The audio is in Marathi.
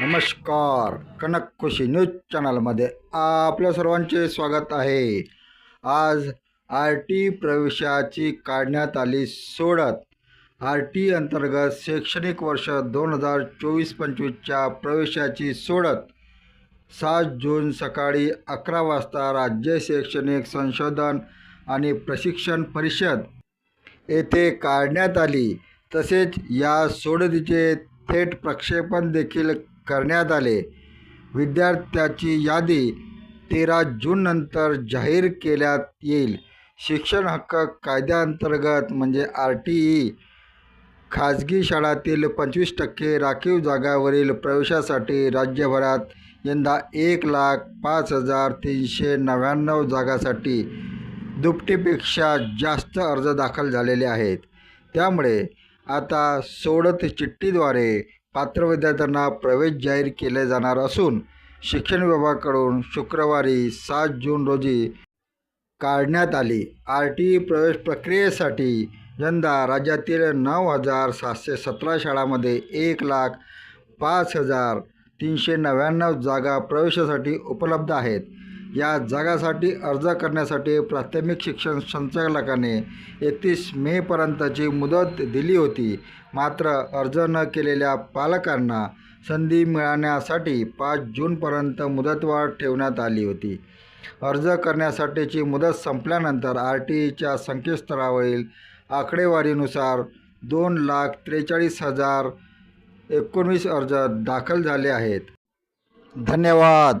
नमस्कार. कनक खुशी न्यूज चॅनलमध्ये आपल्या सर्वांचे स्वागत आहे. आज आर टी प्रवेशाची काढण्यात आली सोडत. आर टी अंतर्गत शैक्षणिक वर्ष दोन हजार चोवीस पंचवीसच्या प्रवेशाची सोडत. सात जून सकाळी अकरा वाजता राज्य शैक्षणिक संशोधन आणि प्रशिक्षण परिषद येथे काढण्यात आली. तसेच या सोडतीचे थेट प्रक्षेपण देखील करण्यात आले. विद्यार्थ्याची यादी तेरा जूननंतर जाहीर केल्यात येईल. शिक्षण हक्क कायद्याअंतर्गत म्हणजे आर टी ई खाजगी शाळातील पंचवीस टक्के राखीव जागावरील प्रवेशासाठी राज्यभरात यंदा एक लाख पाच हजार तीनशे नव्याण्णव जागासाठी दुपटीपेक्षा जास्त अर्ज दाखल झालेले आहेत. त्यामुळे आता सोडत चिठ्ठीद्वारे पात्र विद्यार्थ्यांना प्रवेश जाहीर केले जाणार असून शिक्षण विभागाकडून शुक्रवारी सात जून रोजी काढण्यात आली. आर टी प्रवेश प्रक्रियेसाठी यंदा राज्यातील नऊ हजार सातशे सतरा शाळांमध्ये एक लाख पाच हजार तीनशे नव्याण्णव जागा प्रवेशासाठी उपलब्ध आहेत. या जागासाठी अर्ज करण्यासाठी प्राथमिक शिक्षण संचालकाने एकतीस मेपर्यंतची मुदत दिली होती. मात्र अर्ज न केलेल्या पालकांना संधी मिळण्यासाठी पाच जूनपर्यंत मुदतवाढ ठेवण्यात आली होती. अर्ज करण्यासाठीची मुदत संपल्यानंतर आर टी ईच्या संकेतस्थळावरील आकडेवारीनुसार दोन लाख त्रेचाळीस हजार एकोणवीस अर्ज दाखल झाले आहेत. धन्यवाद!